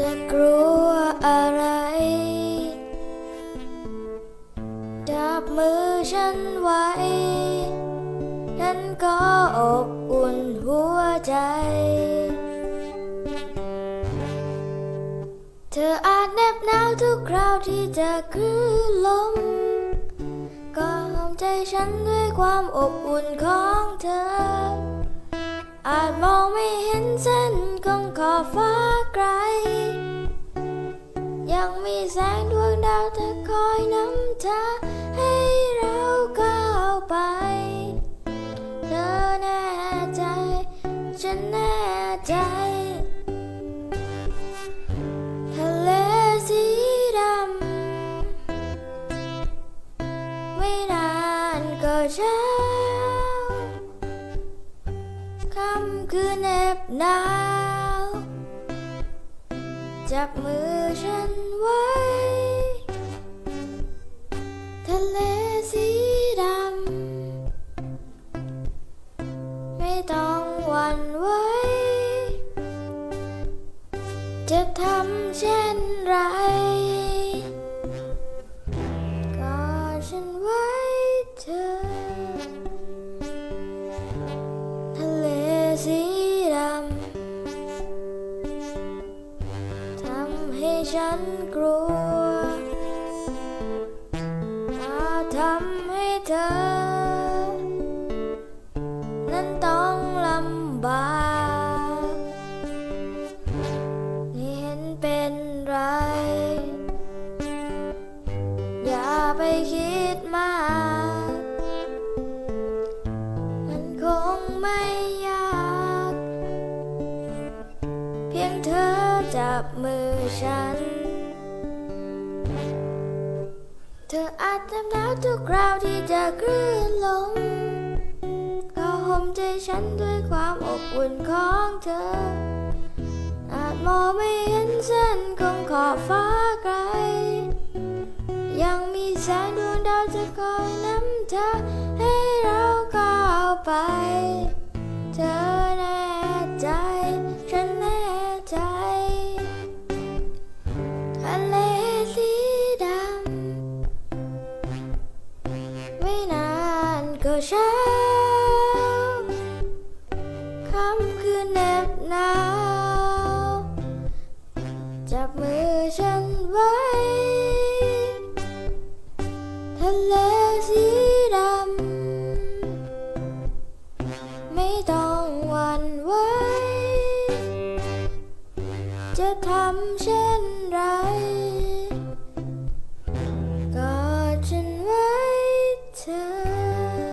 จะกลัวอะไร จับมือฉันไว้ ฉันก็อบอุ่นหัวใจ เธออาจเหน็บหนาวทุกคราวที่จะคลื่นลมก็หอมใจฉันด้วยความอบอุ่นของเธอ อาจมองไม่เห็นเส้นของขอบฟ้า มีแสงดวงดาวจะคอยนำทางให้เราก้าวไปเธอแน่ใจ ฉันแน่ใจทะเลสีดำไม่นานก็เช้าค่ำคืนแนบหนาว จับมือฉันไว้ ทะเล ฉันกลัวอาทำให้เธอ นั้นต้องลำบากไม่เห็นเป็นไร อย่าไปคิด จับมือฉัน เธออาจจำแล้วทุกคราวที่จะคลื่นลมก็ห่มใจฉันด้วยความอบอุ่นของเธอ อาจมองไม่เห็นเส้นของขอบฟ้าไกล ยังมีแสงดวงดาวจะคอยนำทางให้เราก้าวไป เช้าค่ำคืนแนบหนาว จับมือฉันไว้